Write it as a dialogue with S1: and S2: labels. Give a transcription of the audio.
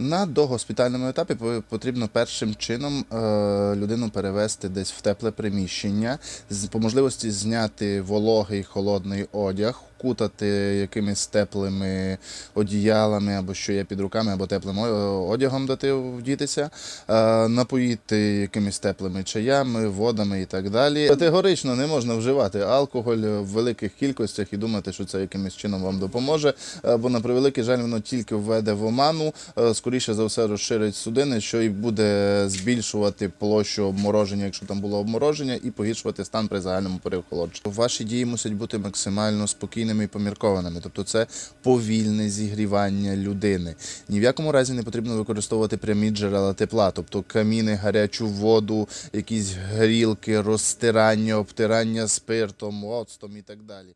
S1: На догоспітальному етапі потрібно першим чином е, людину перевести десь в тепле приміщення, з- по можливості зняти вологий холодний одяг, кутати якимись теплими одіялами або що є під руками, або теплим одягом дати вдітися, е, напоїти якимись теплими чаями, водами і так далі. Категорично не можна вживати алкоголь в великих кількостях і думати, що це якимось чином вам допоможе. Бо на превеликий жаль, воно тільки введе в оману, е, скоріше за все розширить судини, що і буде збільшувати площу обмороження, якщо там було обмороження, і погіршувати стан при загальному переохолодженні. Ваші дії мусять бути максимально спокійними і поміркованими. Тобто, це повільне зігрівання людини. Ні в якому разі не потрібно використовувати прямі джерела тепла, тобто каміни, гарячу воду, якісь грілки, розтирання, обтирання спиртом, оцтом і так далі.